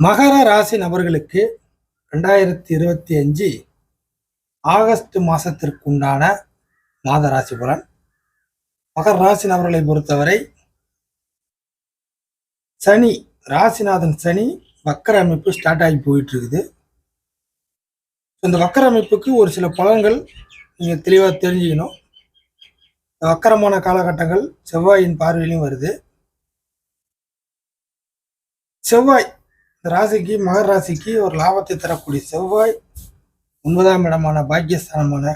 மகர ராசி நபர்களுக்கு ரெண்டாயிரத்தி இருபத்தி அஞ்சு ஆகஸ்ட் மாதத்திற்குண்டான மாத ராசி பலன். மகர ராசி நபர்களை பொறுத்தவரை சனி ராசிநாதன் சனி வக்கர அமைப்பு ஸ்டார்ட் ஆகி போயிட்டு இருக்குது இந்த வக்கர அமைப்புக்கு ஒரு சில பலன்கள் நீங்கள் தெளிவாக தெரிஞ்சுக்கணும். வக்கரமான காலகட்டங்கள் செவ்வாயின் பார்வையிலையும் வருது. செவ்வாய் ராசிக்கு மகர் ராசிக்கு ஒரு லாபத்தை தரக்கூடிய செவ்வாய் ஒன்பதாம் இடமான பாக்கியஸ்தானமான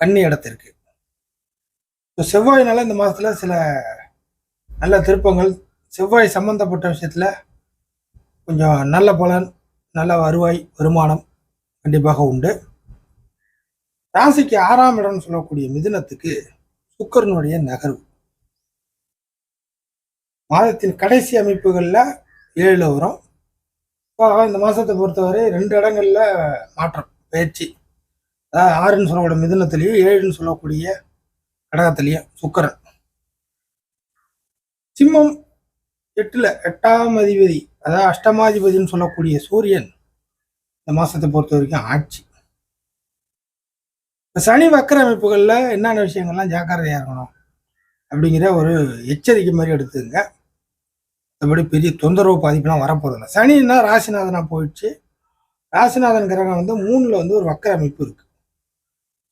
கன்னி இடத்திற்கு. ஸோ செவ்வாயினால இந்த மாதத்தில் சில நல்ல திருப்பங்கள் செவ்வாய் சம்பந்தப்பட்ட விஷயத்தில் கொஞ்சம் நல்ல பலன் நல்ல வருவாய் வருமானம் கண்டிப்பாக உண்டு. ராசிக்கு ஆறாம் இடம்னு சொல்லக்கூடிய மிதுனத்துக்கு சுக்கரனுடைய நகர்வு. மாதத்தின் கடைசி அமைப்புகளில் ஏழில் வரும். குறிப்பாக இந்த மாதத்தை பொறுத்தவரை ரெண்டு இடங்களில் மாற்றம் பயிற்சி. அதாவது ஆறுன்னு சொல்லக்கூடிய மிதுனத்திலையும் ஏழுன்னு சொல்லக்கூடிய கடகத்திலையும் சுக்கரன். சிம்மம் எட்டில் எட்டாம் அதிபதி அதாவது அஷ்டமாதிபதினு சொல்லக்கூடிய சூரியன் இந்த மாதத்தை பொறுத்த வரைக்கும் ஆட்சி. இப்போ சனி வக்கர அமைப்புகளில் என்னென்ன விஷயங்கள்லாம் ஜாக்கிரதையாக இருக்கணும் அப்படிங்கிற ஒரு எச்சரிக்கை மாதிரி எடுத்துங்க மற்றபடி பெரிய தொந்தரவு பாதிப்புலாம் வரப்போறதில்ல. சனின்னா ராசிநாதனாக போயிடுச்சு. ராசிநாதன் கிரகம் வந்து மூணில் வந்து ஒரு வக்கர அமைப்பு இருக்குது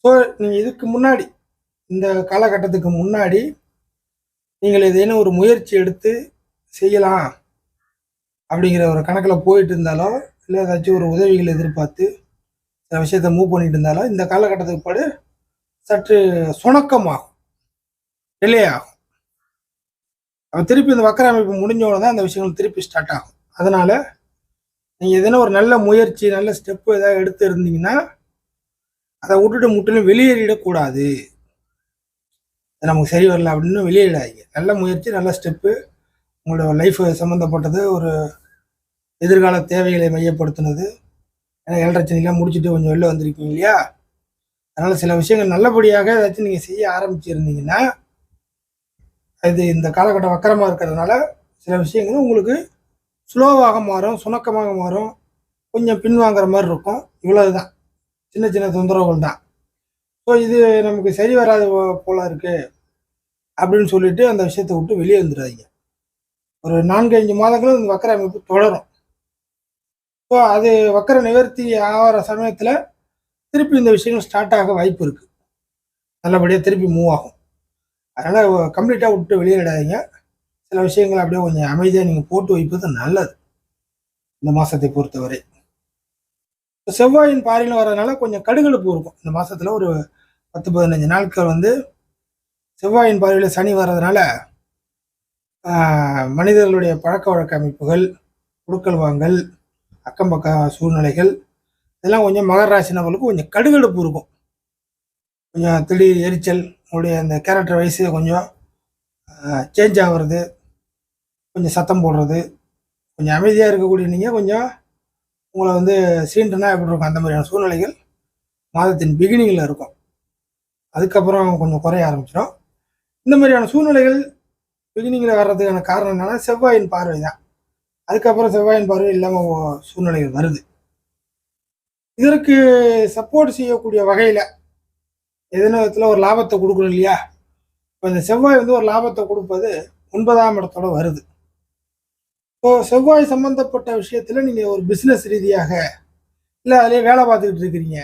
ஸோ நீங்கள் இதுக்கு முன்னாடி இந்த காலகட்டத்துக்கு முன்னாடி நீங்கள் ஏதேனும் ஒரு முயற்சி எடுத்து செய்யலாம் அப்படிங்கிற ஒரு கணக்கில் போயிட்டு இருந்தாலோ இல்லை ஏதாச்சும் ஒரு உதவிகளை எதிர்பார்த்து சில விஷயத்த மூவ் பண்ணிட்டு இருந்தாலோ இந்த காலகட்டத்துக்கு பாடு சற்று சுணக்கமாகும். டிலே ஆகும் திருப்பி இந்த வக்கர அமைப்பு முடிஞ்சோட தான் அந்த விஷயங்கள் திருப்பி ஸ்டார்ட் ஆகும். அதனால நீங்கள் எதனா ஒரு நல்ல முயற்சி நல்ல ஸ்டெப்பு ஏதாவது எடுத்து இருந்தீங்கன்னா அதை விட்டுட்டு முற்றிலும் வெளியேறிடக்கூடாது அது நமக்கு சரி வரல அப்படின்னு வெளியேறாதீங்க. நல்ல முயற்சி நல்ல ஸ்டெப்பு உங்களோட லைஃப் சம்மந்தப்பட்டது ஒரு எதிர்கால தேவைகளை மையப்படுத்தினது. ஏன்னா ஏழரச்சனைலாம் முடிச்சுட்டு கொஞ்சம் வெளில வந்திருக்கீங்க இல்லையா? அதனால் சில விஷயங்கள் நல்லபடியாக ஏதாச்சும் நீங்கள் செய்ய ஆரம்பிச்சிருந்தீங்கன்னா இது இந்த காலகட்டம் வக்கரமாக இருக்கிறதுனால சில விஷயங்கள் உங்களுக்கு ஸ்லோவாக மாறும் சுணக்கமாக மாறும். கொஞ்சம் பின்வாங்குற மாதிரி இருக்கும். இவ்வளவு தான் சின்ன சின்ன தொந்தரவுகள் தான். ஸோ இது நமக்கு சரி வராது போல இருக்கு அப்படின்னு சொல்லிட்டு அந்த விஷயத்தை விட்டு வெளியே வந்துடாதீங்க. ஒரு நான்கு அஞ்சு மாதங்களும் இந்த வக்கர அமைப்பு தொடரும். ஸோ அது வக்கர நிவர்த்தி ஆகிற சமயத்தில் திருப்பி இந்த விஷயங்கள் ஸ்டார்ட் ஆக வாய்ப்பு இருக்குது நல்லபடியாக திருப்பி மூவ் ஆகும். அதனால் கம்ப்ளீட்டாக விட்டு வெளியிடாதீங்க சில விஷயங்கள் அப்படியே கொஞ்சம் அமைதியாக நீங்கள் போட்டு வைப்பது நல்லது. இந்த மாதத்தை பொறுத்தவரை. இப்போ செவ்வாயின் பாறையில் வர்றதுனால கொஞ்சம் கடுகடுப்பு இருக்கும். இந்த மாதத்தில் ஒரு பத்து பதினஞ்சு நாட்கள் வந்து செவ்வாயின் பார்வையில் சனி வர்றதுனால மனிதர்களுடைய பழக்க வழக்க அமைப்புகள் கொடுக்கல் வாங்கல் அக்கம் பக்க சூழ்நிலைகள் இதெல்லாம் கொஞ்சம் மகர ராசி நபர்களுக்கு கொஞ்சம் கடுகடுப்பு இருக்கும். கொஞ்சம் திடீர் எரிச்சல் உங்களுடைய அந்த கேரக்டர் வயசு கொஞ்சம் சேஞ்ச் ஆகுறது கொஞ்சம் சத்தம் போடுறது கொஞ்சம் அமைதியாக இருக்கக்கூடிய நீங்கள் கொஞ்சம் உங்களை வந்து சீண்டுனா எப்படி இருக்கும்? அந்த மாதிரியான சூழ்நிலைகள் மாதத்தின் பிகினிங்கில் இருக்கும். அதுக்கப்புறம் கொஞ்சம் குறைய ஆரம்பிச்சிடும். இந்த மாதிரியான சூழ்நிலைகள் பிகினிங்கில் வர்றதுக்கான காரணம் என்னென்னா செவ்வாயின் பார்வை தான். அதுக்கப்புறம் செவ்வாயின் பார்வை இல்லாமல் சூழ்நிலைகள் வருது. இதற்கு சப்போர்ட் செய்யக்கூடிய வகையில் எதனா விதத்தில் ஒரு லாபத்தை கொடுக்கணும் இல்லையா? இப்போ இந்த செவ்வாய் வந்து ஒரு லாபத்தை கொடுப்பது ஒன்பதாம் இடத்தோட வருது. ஸோ செவ்வாய் சம்பந்தப்பட்ட விஷயத்தில் நீங்கள் ஒரு பிஸ்னஸ் ரீதியாக இல்லை அதிலே வேலை பார்த்துக்கிட்டு இருக்கிறீங்க.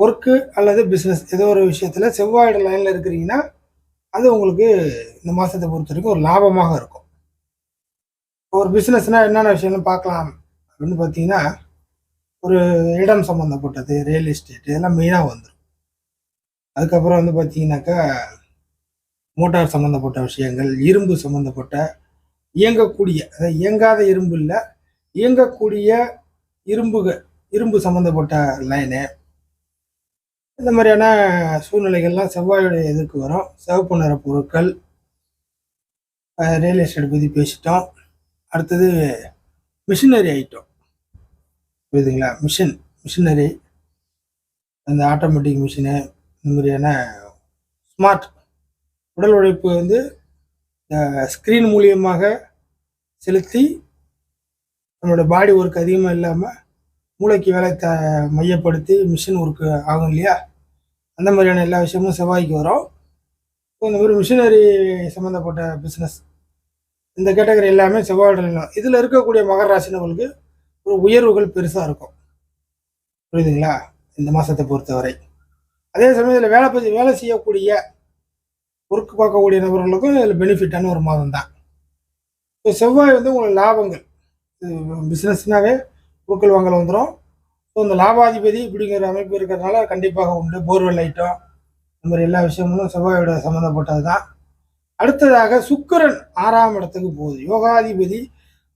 ஒர்க்கு அல்லது பிஸ்னஸ் ஏதோ ஒரு விஷயத்தில் செவ்வாயோட லைனில் இருக்கிறீங்கன்னா அது உங்களுக்கு இந்த மாதத்தை பொறுத்த வரைக்கும் ஒரு லாபமாக இருக்கும். ஒரு பிஸ்னஸ்னால் என்னென்ன விஷயம்னு பார்க்கலாம் அப்படின்னு பார்த்தீங்கன்னா ஒரு இடம் சம்மந்தப்பட்டது ரியல் எஸ்டேட் இதெல்லாம் மெயினாக வந்துடும் அதுக்கப்புறம் வந்து பார்த்தீங்கன்னாக்கா மோட்டார் சம்மந்தப்பட்ட விஷயங்கள் இரும்பு சம்மந்தப்பட்ட இயங்கக்கூடிய அதாவது இயங்காத இரும்பு இல்லை இயங்கக்கூடிய இரும்புகள் இரும்பு சம்மந்தப்பட்ட லைனு இந்த மாதிரியான சூழ்நிலைகள்லாம் செவ்வாயோடைய எதிர்க்கு வரும். சிவப்பு நிற பொருட்கள் ரியல் எஸ்டேட் பற்றி பேசிட்டோம். அடுத்தது மிஷினரி ஐட்டம் புரியுதுங்களா? மிஷின் மிஷினரி அந்த ஆட்டோமேட்டிக் மிஷினு இந்த மாதிரியான ஸ்மார்ட் உடல் உழைப்பு வந்து ஸ்க்ரீன் மூலியமாக செலுத்தி நம்மளோட பாடி ஒர்க் அதிகமாக இல்லாமல் மூளைக்கு வேலை த மையப்படுத்தி மிஷின் ஒர்க்கு ஆகும் இல்லையா? அந்த மாதிரியான எல்லா விஷயமும் செவ்வாய்க்கு வரும். இப்போ இந்த மாதிரி மிஷினரி சம்மந்தப்பட்ட பிஸ்னஸ் இந்த கேட்டகரி எல்லாமே செவ்வாய் இதில் இருக்கக்கூடிய மகர ராசினவர்களுக்கு ஒரு உயர்வுகள் பெருசாக இருக்கும். புரியுதுங்களா? இந்த மாதத்தை பொறுத்தவரை. அதே சமயத்தில் வேலை பற்றி வேலை செய்யக்கூடிய ஒர்க் பார்க்கக்கூடிய நபர்களுக்கும் இதில் பெனிஃபிட்டான ஒரு மாதம் தான். ஸோ செவ்வாய் வந்து உங்களுக்கு லாபங்கள். பிஸ்னஸ்னாவே பொருட்கள் வாங்கல் வந்துடும் ஸோ இந்த லாபாதிபதி இப்படிங்கிற அமைப்பு இருக்கிறதுனால கண்டிப்பாக உண்டு. போர்வெல் ஐட்டம் இந்த மாதிரி எல்லா விஷயங்களும் செவ்வாயோட சம்மந்தப்பட்டது தான் அடுத்ததாக சுக்கரன் ஆறாம் இடத்துக்கு போகுது. யோகாதிபதி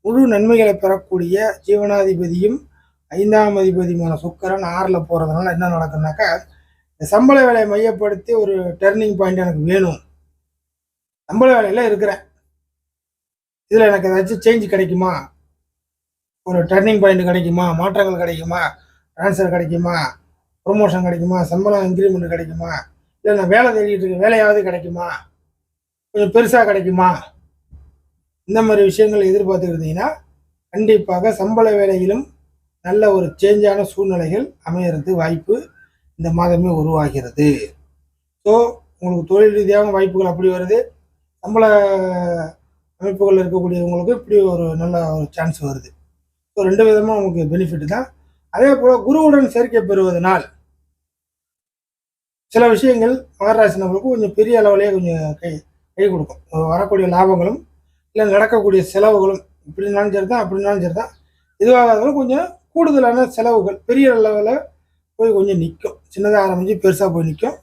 முழு நன்மைகளை பெறக்கூடிய ஜீவனாதிபதியும் ஐந்தாம் அதிபதியுமான சுக்கரன் ஆறில் போகிறதுனால என்ன நடக்குதுனாக்கா இந்த சம்பள வேலையை மையப்படுத்தி ஒரு டர்னிங் பாயிண்ட் எனக்கு வேணும். சம்பள வேலையில் இருக்கிறேன். இதில் எனக்கு ஏதாச்சும் சேஞ்ச் கிடைக்குமா? ஒரு டர்னிங் பாயிண்ட் கிடைக்குமா? மாற்றங்கள் கிடைக்குமா? ட்ரான்ஸ்ஃபர் கிடைக்குமா? ப்ரொமோஷன் கிடைக்குமா? சம்பளம் இன்க்ரிமெண்ட் கிடைக்குமா? இல்லை நான் வேலை தேடிட்டு இருக்க வேலையாவது கிடைக்குமா? கொஞ்சம் பெருசாக கிடைக்குமா? இந்த மாதிரி விஷயங்கள் எதிர்பார்த்துருந்தீங்கன்னா கண்டிப்பாக சம்பள வேலையிலும் நல்ல ஒரு சேஞ்சான சூழ்நிலைகள் அமையறது வாய்ப்பு இந்த மாதமே உருவாகிறது. ஸோ உங்களுக்கு தொழில் ரீதியாக வாய்ப்புகள் அப்படி வருது. நம்மள அமைப்புகள் இருக்கக்கூடியவங்களுக்கு இப்படி ஒரு நல்ல ஒரு சான்ஸ் வருது. ஸோ ரெண்டு விதமாக உங்களுக்கு பெனிஃபிட் தான். அதே போல் குருவுடன் சேர்க்கை பெறுவதனால் சில விஷயங்கள் மகராசி நம்மளுக்கு கொஞ்சம் பெரிய அளவுலேயே கொஞ்சம் கை கை கொடுக்கும். வரக்கூடிய லாபங்களும் இல்லை நடக்கக்கூடிய செலவுகளும் இப்படினாலும் சரி தான் அப்படின்னாலும் சரி தான் இதுவாக கொஞ்சம் கூடுதலான செலவுகள் பெரிய லெவலில் போய் கொஞ்சம் நிற்கும் சின்னதாக ஆரம்பித்து பெருசாக போய் நிற்கும்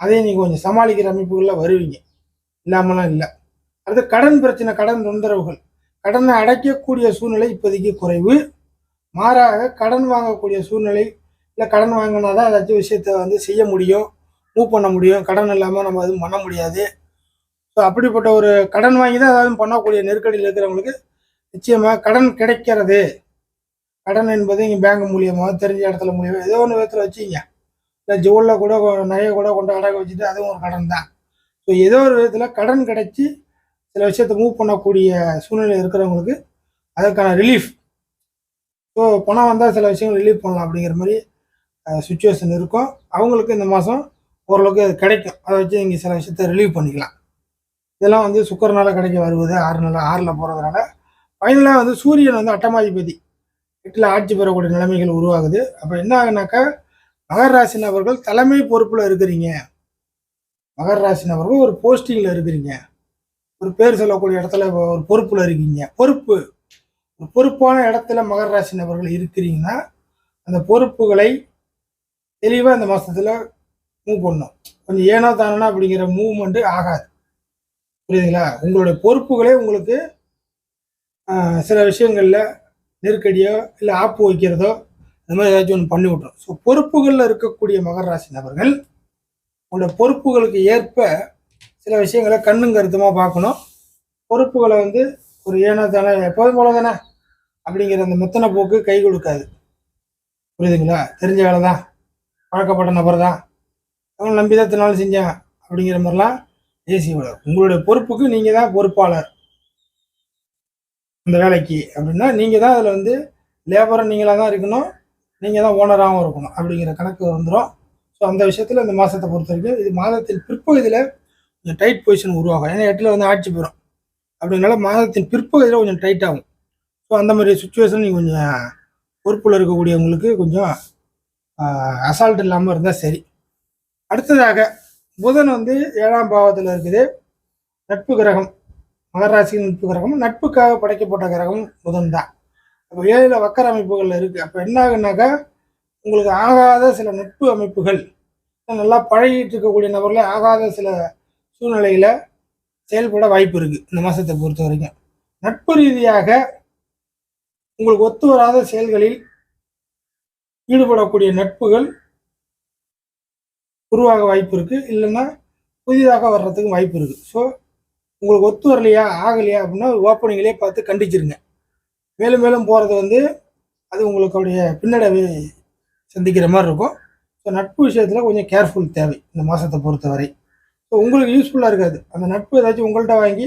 அதையும் நீங்கள் கொஞ்சம் சமாளிக்கிற அமைப்புகளில் வருவீங்க. இல்லாமலாம் இல்லை. அடுத்து கடன் பிரச்சனை கடன் தொந்தரவுகள். கடனை அடைக்கக்கூடிய சூழ்நிலை இப்போதைக்கு குறைவு. மாறாக கடன் வாங்கக்கூடிய சூழ்நிலை இல்லை கடன் வாங்கினா தான் ஏதாச்சும் விஷயத்த வந்து செய்ய முடியும் மூவ் பண்ண முடியும். கடன் இல்லாமல் நம்ம எதுவும் பண்ண முடியாது. ஸோ அப்படிப்பட்ட ஒரு கடன் வாங்கி தான் ஏதாவது பண்ணக்கூடிய நெருக்கடியில் இருக்கிறவங்களுக்கு நிச்சயமாக கடன் கிடைக்கிறது. கடன் என்பது இங்கே பேங்க் மூலியமாக தெரிஞ்ச இடத்துல மூலியமாக ஏதோ ஒன்று விதத்தில் வச்சிங்க இல்லை ஜுவலில் கூட நகையை கூட கொண்டு அடகு வச்சுட்டு அதுவும் ஒரு கடன் தான். ஸோ ஏதோ ஒரு விதத்தில் கடன் கிடைச்சி சில விஷயத்தை மூவ் பண்ணக்கூடிய சூழ்நிலை இருக்கிறவங்களுக்கு அதற்கான ரிலீஃப் ஸோ பணம் வந்தால் சில விஷயங்கள் ரிலீஃப் பண்ணலாம் அப்படிங்கிற மாதிரி சுச்சுவேஷன் இருக்கும். அவங்களுக்கு இந்த மாதம் ஓரளவுக்கு அது கிடைக்கும். அதை வச்சு நீங்கள் சில விஷயத்த ரிலீவ் பண்ணிக்கலாம். இதெல்லாம் வந்து சுக்கரனால் கிடைக்க வருவது ஆறு நாள் ஆறில் போகிறதுனால ஃபைனலாக வந்து சூரியன் வந்து அட்டமாதிபதி. எட்டில் ஆட்சி பெறக்கூடிய நிலைமைகள் உருவாகுது. அப்போ என்ன ஆகுனாக்கா மகர ராசி நபர்கள் தலைமை பொறுப்பில் இருக்கிறீங்க. மகர ராசி நபர்கள் ஒரு போஸ்டிங்கில் இருக்கிறீங்க. ஒரு பேர் சொல்லக்கூடிய இடத்துல ஒரு பொறுப்பில் இருக்கீங்க. பொறுப்பு. ஒரு பொறுப்பான இடத்துல மகர ராசி நபர்கள் இருக்கிறீங்கன்னா அந்த பொறுப்புகளை தெளிவாக இந்த மாதத்தில் மூவ் பண்ணும் கொஞ்சம் ஏனோ தானோ அப்படிங்கிற மூவ்மெண்ட்டு ஆகாது. புரியுதுங்களா? உங்களுடைய பொறுப்புகளே உங்களுக்கு சில விஷயங்களில் நெருக்கடியோ இல்லை ஆப்பு வைக்கிறதோ இந்த மாதிரி ஏதாச்சும் ஒன்று பண்ணி விட்ரும் ஸோ பொறுப்புகளில் இருக்கக்கூடிய மகர ராசி நபர்கள் உங்களோட பொறுப்புகளுக்கு ஏற்ப சில விஷயங்களை கண்ணும் கருத்துமாக பார்க்கணும். பொறுப்புகளை வந்து ஒரு ஏனோ தானே எப்போதும் போல தானே அப்படிங்கிற அந்த மெத்தனை போக்கு கை கொடுக்காது. புரியுதுங்களா? தெரிஞ்ச வேலை தான். பழக்கப்பட்ட நபர் தான். அவன் நம்பி தான் தினாலும் செஞ்சேன் அப்படிங்கிற மாதிரிலாம் ஏசி உங்களுடைய பொறுப்புக்கு நீங்கள் தான் பொறுப்பாளர். இந்த வேலைக்கு அப்படின்னா நீங்கள் தான் அதில் வந்து லேபரை நீங்களாக தான் இருக்கணும். நீங்கள் தான் ஓனராகவும் இருக்கணும் அப்படிங்கிற கணக்கு வந்துடும் ஸோ அந்த விஷயத்தில் இந்த மாதத்தை பொறுத்த வரைக்கும் இது மாதத்தின் பிற்பகுதியில் கொஞ்சம் டைட் பொசிஷன் உருவாகும். ஏன்னா எட்டில் வந்து ஆட்சி பெறும் அப்படினால மாதத்தின் பிற்பகுதியில் கொஞ்சம் டைட் ஆகும். ஸோ அந்த மாதிரி சுச்சுவேஷன் நீங்கள் கொஞ்சம் பொறுப்பில் இருக்கக்கூடியவங்களுக்கு கொஞ்சம் அசால்ட் இல்லாமல் இருந்தால் சரி. அடுத்ததாக புதன் வந்து ஏழாம் பாவத்தில் இருக்குது. நட்பு கிரகம். மகராசியின் நட்பு கிரகம் நட்புக்காக படைக்கப்பட்ட கிரகம் புதன் தான் அப்போ ஏழில் வக்கர அமைப்புகள் இருக்குது அப்போ என்ன ஆகுனாக்கா உங்களுக்கு ஆகாத சில நட்பு அமைப்புகள் நல்லா பழகிட்டு இருக்கக்கூடிய நபரில் ஆகாத சில சூழ்நிலையில் செயல்பட வாய்ப்பு இருக்குது இந்த மாதத்தை பொறுத்த வரைக்கும். நட்பு ரீதியாக உங்களுக்கு ஒத்து வராத செயல்களில் ஈடுபடக்கூடிய நட்புகள் உருவாக வாய்ப்பு இருக்குது இல்லைன்னா புதிதாக வர்றதுக்கு வாய்ப்பு இருக்குது ஸோ உங்களுக்கு ஒத்து வரலையா ஆகலையா அப்படின்னா ஓப்பனிங்லேயே பார்த்து கண்டிச்சிருங்க. மேலும் மேலும் போகிறது வந்து அது உங்களுடைய பின்னடைவை சந்திக்கிற மாதிரி இருக்கும். ஸோ நட்பு விஷயத்தில் கொஞ்சம் கேர்ஃபுல் தேவை இந்த மாதத்தை பொறுத்தவரை. ஸோ உங்களுக்கு யூஸ்ஃபுல்லாக இருக்காது. அந்த நட்பு ஏதாச்சும் உங்கள்கிட்ட வாங்கி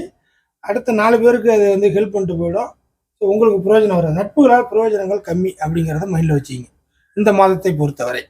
அடுத்த நாலு பேருக்கு அது வந்து ஹெல்ப் பண்ணிட்டு போயிடும். ஸோ உங்களுக்கு பிரயோஜனம் வராது. நட்புகளால் பிரயோஜனங்கள் கம்மி அப்படிங்கிறத மைண்டில் வச்சுக்கிங்க. இந்த மாதத்தை பொறுத்தவரை.